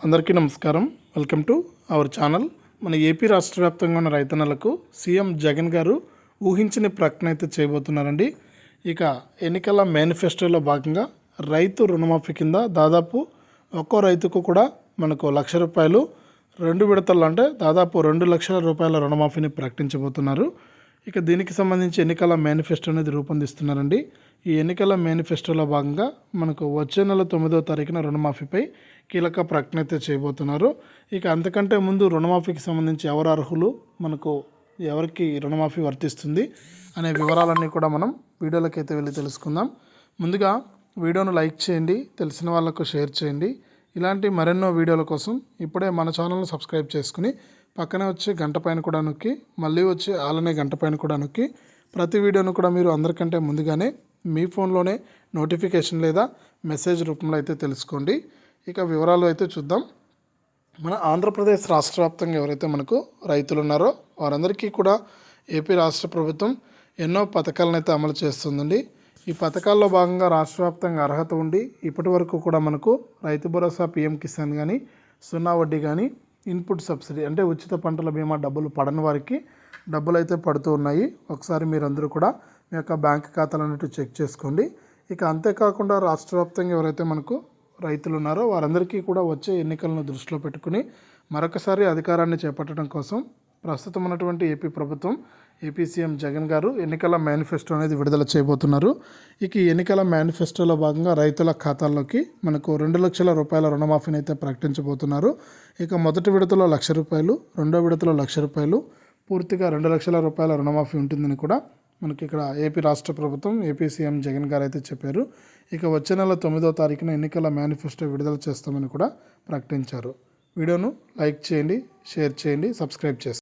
అందరికీ నమస్కారం. Welcome to our channel. మన ఏపీ రాష్ట్ర వ్యాప్తంగా ఉన్న రైతన్నలకు సీఎం జగన్ గారు ఊహించని ప్రకటన అయితే చేయబోతున్నారండి. ఇక ఎన్నికల మేనిఫెస్టోలో భాగంగా రైతు రుణమాఫీ కింద దాదాపు ఒక్కో రైతుకు కూడా మనకు లక్ష రూపాయలు రెండు విడతలు అంటే దాదాపు రెండు లక్షల రూపాయల రుణమాఫీని ప్రకటించబోతున్నారు. ఇక దీనికి సంబంధించి ఎన్నికల మేనిఫెస్టో అనేది రూపొందిస్తున్నారండి. ఈ ఎన్నికల మేనిఫెస్టోలో భాగంగా మనకు వచ్చే నెల తొమ్మిదో తారీఖున రుణమాఫీపై కీలక ప్రకటన అయితే చేయబోతున్నారు. ఇక అంతకంటే ముందు రుణమాఫీకి సంబంధించి ఎవరు అర్హులు మనకు ఎవరికి రుణమాఫీ వర్తిస్తుంది అనే వివరాలన్నీ కూడా మనం వీడియోలోకి అయితే వెళ్ళి తెలుసుకుందాం. ముందుగా వీడియోను లైక్ చేయండి తెలిసిన వాళ్ళకు షేర్ చేయండి. ఇలాంటి మరెన్నో వీడియోల కోసం ఇప్పుడే మన ఛానల్ను సబ్స్క్రైబ్ చేసుకుని పక్కనే వచ్చి గంట పైన కూడా నొక్కి మళ్ళీ వచ్చి అలానే గంట పైన కూడా నొక్కి ప్రతి వీడియోను కూడా మీరు అందరికంటే ముందుగానే మీ ఫోన్లోనే నోటిఫికేషన్ లేదా మెసేజ్ రూపంలో అయితే తెలుసుకోండి. ఇక వివరాలు అయితే చూద్దాం. మన ఆంధ్రప్రదేశ్ రాష్ట్ర వ్యాప్తంగా ఎవరైతే మనకు రైతులు ఉన్నారో వారందరికీ కూడా ఏపీ రాష్ట్ర ప్రభుత్వం ఎన్నో పథకాలను అయితే అమలు చేస్తుందండి. ఈ పథకాల్లో భాగంగా రాష్ట్ర వ్యాప్తంగా అర్హత ఉండి ఇప్పటి వరకు కూడా మనకు రైతు భరోసా పిఎం కిసాన్ కానీ సున్నా వడ్డీ కానీ ఇన్పుట్ సబ్సిడీ అంటే ఉచిత పంటల బీమా డబ్బులు పడని వారికి డబ్బులు అయితే పడుతూ ఉన్నాయి. ఒకసారి మీరందరూ కూడా మీ యొక్క బ్యాంక్ ఖాతాలు అన్నట్టు చెక్ చేసుకోండి. ఇక అంతేకాకుండా రాష్ట్ర వ్యాప్తంగా ఎవరైతే మనకు రైతులు ఉన్నారో వారందరికీ కూడా వచ్చే ఎన్నికలను దృష్టిలో పెట్టుకుని మరొకసారి అధికారాన్ని చేపట్టడం కోసం ప్రస్తుతం ఉన్నటువంటి ఏపీ ప్రభుత్వం ఏపీ సీఎం జగన్ గారు ఎన్నికల మేనిఫెస్టో అనేది విడుదల చేయబోతున్నారు. ఇక ఎన్నికల మేనిఫెస్టోలో భాగంగా రైతుల ఖాతాల్లోకి మనకు రెండు లక్షల రూపాయల రుణమాఫీని అయితే ప్రకటించబోతున్నారు. ఇక మొదటి విడతలో లక్ష రూపాయలు రెండో విడతలో లక్ష రూపాయలు పూర్తిగా రెండు లక్షల రూపాయల రుణమాఫీ ఉంటుందని కూడా మనకి ఇక్కడ ఏపీ రాష్ట్ర ప్రభుత్వం ఏపీ సీఎం జగన్ గారు అయితే చెప్పారు. ఇక వచ్చే నెల తొమ్మిదో తారీఖున ఎన్నికల మేనిఫెస్టో విడుదల చేస్తామని కూడా ప్రకటించారు. వీడియోను లైక్ చేయండి షేర్ చేయండి సబ్స్క్రైబ్ చేసుకోండి